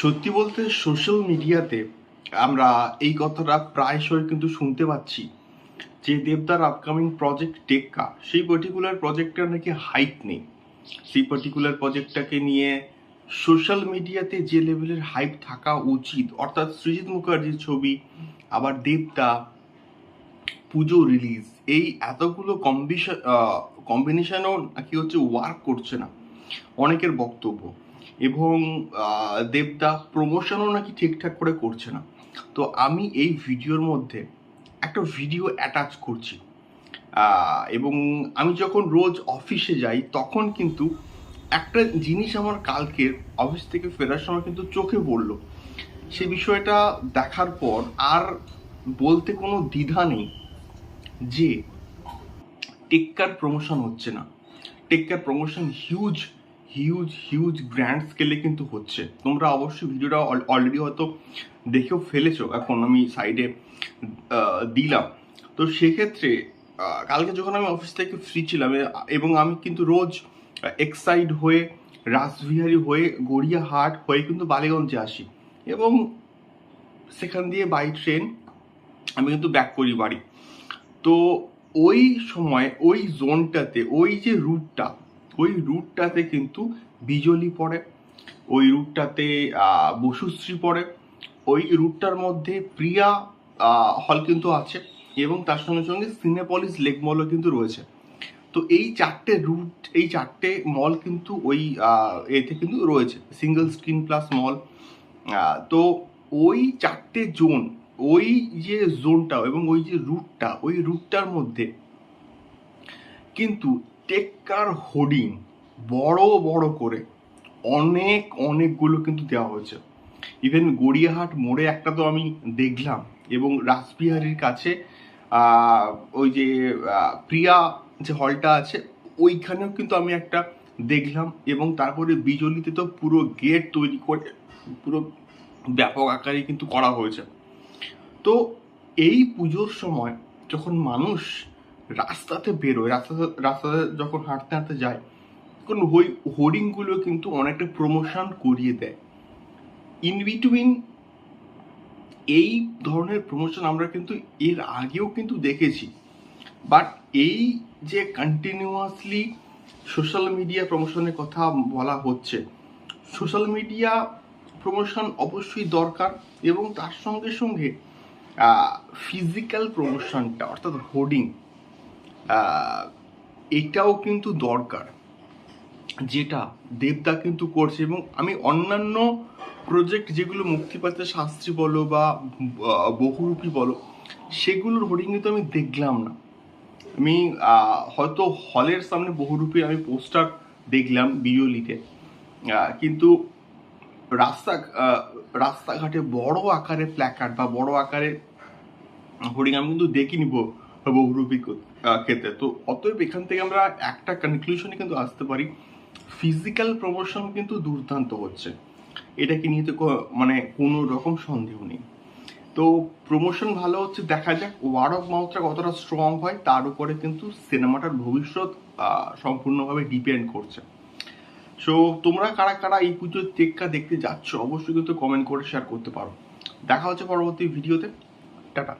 সত্যি বলতে সোশ্যাল মিডিয়াতে আমরা এই কথাটা প্রায়শই কিন্তু শুনতে পাচ্ছি। যে দেবদার আপকামিং প্রজেক্ট টেক্কা সেই পার্টিকুলার প্রজেক্টটার নাকি হাইপ নেই। সেই পার্টিকুলার প্রজেক্টটাকে নিয়ে সোশ্যাল মিডিয়াতে যে লেভেলের হাইপ থাকা উচিত, অর্থাৎ সৃজিত মুখার্জির ছবি, আবার দেবদা পুজো রিলিজ এই এতগুলো কম্বিনেশনও নাকি হচ্ছে ওয়ার্ক করছে না। অনেকের বক্তব্য। এবং দেবদা প্রমোশনও নাকি ঠিকঠাক করে করছে না। তো আমি এই ভিডিওর মধ্যে একটা ভিডিও অ্যাটাচ করছি। এবং আমি যখন রোজ অফিসে যাই, তখন কিন্তু একটা জিনিস আমার কালকের অফিস থেকে ফেরার সময় কিন্তু চোখে পড়ল। সে বিষয়টা দেখার পর আর বলতে কোনো দ্বিধা নেই যে টেক্কার প্রমোশন হচ্ছে না। টেক্কার promotion huge huge huge grand স্কেলে কিন্তু হচ্ছে। তোমরা অবশ্যই ভিডিওটা অলরেডি হয়তো দেখেও ফেলেছো। এখন আমি সাইডে দিলাম। তো সেক্ষেত্রে কালকে যখন আমি অফিস থেকে ফ্রি ছিলাম এবং আমি কিন্তু রোজ এক্সাইড হয়ে রাসবিহারি হয়ে গড়িয়াহাট হয়ে কিন্তু বালিগঞ্জে আসি। এবং সেখান দিয়ে বাই ট্রেন আমি কিন্তু ব্যাক করি বাড়ি। তো ওই সময়, ওই জোনটাতে ওই যে রুটটা ওই রুটটাতে কিন্তু বিজলি পড়ে, ওই রুটটাতে বসুশ্রী পড়ে, ওই রুটটার মধ্যে প্রিয়া হল কিন্তু আছে এবং তার সঙ্গে সঙ্গে সিনেপলিস লেক মলও কিন্তু রয়েছে। তো এই চারটে রুট, এই চারটে মল কিন্তু ওই এতে কিন্তু রয়েছে সিঙ্গেল স্ক্রিন প্লাস মল তো ওই চারটে জোন, ওই যে জোনটা এবং ওই যে রুটটা, ওই রুটটার মধ্যে কিন্তু টেক্কার হোর্ডিং বড় বড় করে অনেক অনেকগুলো কিন্তু দেওয়া হয়েছে। ইভেন গড়িয়াহাট মোড়ে একটা তো আমি দেখলাম এবং রাসবিহারির কাছে ওই যে প্রিয়া যে হলটা আছে, ওইখানেও কিন্তু আমি একটা দেখলাম এবং তারপরে বিজলিতে তো পুরো গেট তৈরি করে, পুরো ব্যাপক আকারে কিন্তু করা হয়েছে। তো এই পুজোর সময় যখন মানুষ রাস্তাতে বেরোয়, রাস্তাতে রাস্তাতে যখন হাঁটতে হাঁটতে যায়, তখন ওই হোর্ডিংগুলো কিন্তু অনেকটা প্রমোশন করিয়ে দেয়। ইন বিটুইন এই ধরনের প্রমোশন আমরা কিন্তু এর আগেও কিন্তু দেখেছি। বাট এই যে কন্টিনিউয়াসলি সোশ্যাল মিডিয়া প্রমোশনের কথা বলা হচ্ছে সোশ্যাল মিডিয়া প্রমোশন অবশ্যই দরকার এবং তার সঙ্গে সঙ্গে ফিজিক্যাল প্রমোশনটা অর্থাৎ হোর্ডিং এটাও কিন্তু দরকার যেটা দেবদা কিন্তু করছে এবং আমি অন্যান্য প্রজেক্ট যেগুলো মুক্তি পাচ্ছে শাস্ত্রী বলো বা বহুরূপী বলো সেগুলোর হোর্ডিং কিন্তু আমি দেখলাম না। আমি হয়তো হলের সামনে বহুরূপী আমি পোস্টার দেখলাম বিওলিতে কিন্তু রাস্তা রাস্তাঘাটে বড় আকারে প্ল্যাকার্ড বা বড় আকারে হোর্ডিং আমি কিন্তু দেখিনি বহুরূপী কো- আহ, ক্ষেত্রে। তো অতএব এখান থেকে আমরা একটা কনক্লুশনে কিন্তু আসতে পারি ফিজিক্যাল প্রমোশন কিন্তু দুর্দান্ত হচ্ছে। এটাকে নিয়ে তো মানে কোনো রকম সন্দেহ নেই। তো প্রমোশন ভালো হচ্ছে, দেখা যাক ওয়ার্ড অফ মাউথটা কতটা স্ট্রং হয়, তার উপরে কিন্তু সিনেমাটার ভবিষ্যৎ সম্পূর্ণভাবে ডিপেন্ড করছে। সো তোমরা কারা কারা এই পুজোর টেক্কা দেখতে যাচ্ছ, অবশ্যই কিন্তু কমেন্ট করে শেয়ার করতে পারো। দেখা হচ্ছে পরবর্তী ভিডিওতে টাটা।